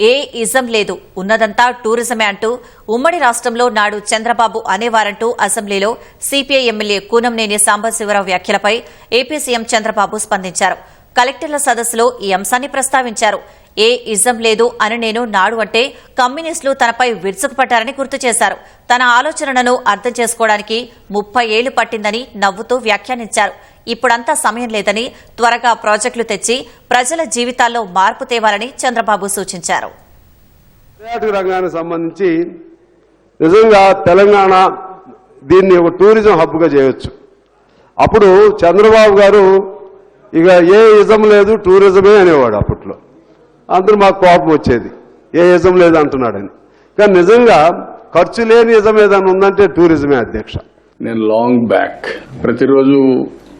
ఏ ism లేదు. ఉన్నదంతా టూరిజమే అంటూ ఉమ్మడి రాష్ట్రంలో నాడు చంద్రబాబు అనేవారంటూ అసెంబ్లీలో సిపిఐ ఎమ్మెల్యే కూనంనేని సాంబశివరావు వ్యాఖ్యలపై ఏపీ సీఎం చంద్రబాబు స్పందించారు. కలెక్టర్ల సదస్సులో ఈ అంశాన్ని ప్రస్తావించారు. ఏ ఇజం లేదు అని నేను నాడు అంటే కమ్యూనిస్టులు తనపై విరుచుకుపడ్డారని గుర్తు చేశారు. తన ఆలోచనలను అర్థం చేసుకోవడానికి ముప్పై ఏళ్ళు పట్టిందని నవ్వుతూ వ్యాఖ్యానించారు. ఇప్పుడంతా సమయం లేదని త్వరగా ప్రాజెక్టులు తెచ్చి ప్రజల జీవితాల్లో మార్పు తేవాలని చంద్రబాబు సూచించారు. రంగానికి సంబంధించి నిజంగా తెలంగాణ దీన్ని ఒక టూరిజం హబ్గా చేయొచ్చు. అప్పుడు చంద్రబాబు గారు ఇక ఏ ఇజం లేదు టూరిజమే అనేవాడు అప్పట్లో. అందరూ మాకు కోపం వచ్చేది. ఏ యజం లేదు అంటున్నాడని. కానీ నిజంగా ఖర్చు లేని యజం ఏదైనా ఉందంటే టూరిజమే అధ్యక్ష. నేను లాంగ్ బ్యాక్ ప్రతిరోజు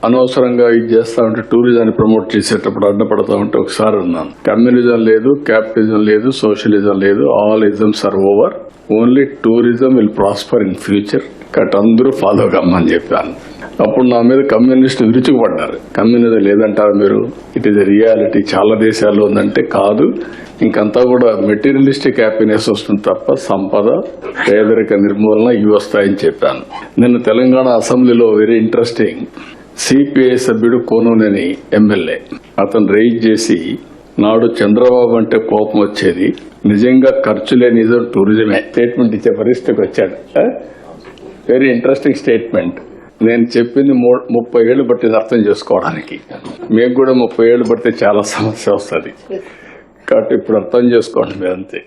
అనవసరంగా ఇది చేస్తా ఉంటే టూరిజాన్ని ప్రమోట్ చేసేటప్పుడు అడ్డపడతా ఉంటే ఒకసారి ఉన్నాను కమ్యూనిజం లేదు క్యాపిటలిజం లేదు సోషలిజం లేదు all isms are over. Only tourism will prosper in future. Cut అందరూ ఫాలో కమ్మని చెప్పాను. అప్పుడు నా మీద కమ్యూనిస్టు విరుచుకుపడ్డారు. కమ్యూనిజం లేదంటారు మీరు? ఇట్ ఈస్ రియాలిటీ చాలా దేశాల్లో ఉందంటే కాదు. ఇంకంతా కూడా మెటీరియలిస్టిక్ హ్యాపీనెస్ వస్తుంది తప్ప సంపద పేదరిక నిర్మూలన ఇవి వస్తాయని చెప్పాను. నిన్న తెలంగాణ అసెంబ్లీలో వెరీ ఇంట్రెస్టింగ్. సిపిఐ సభ్యుడు కోనూనేని ఎమ్మెల్యే. అతను రైజ్ చేసి నాడు చంద్రబాబు అంటే కోపం వచ్చేది నిజంగా ఖర్చు లేని టూరిజమే. స్టేట్మెంట్ ఇచ్చే పరిస్థితికి వచ్చాడు. వెరీ ఇంట్రెస్టింగ్ స్టేట్మెంట్ నేను చెప్పింది మూ- ముప్పై ఏళ్ళు పట్టింది అర్థం చేసుకోవడానికి. మీకు కూడా ముప్పై ఏళ్ళు పడితే చాలా సమస్య వస్తుంది. కాబట్టి ఇప్పుడు అర్థం చేసుకోండి మీరు అంతే.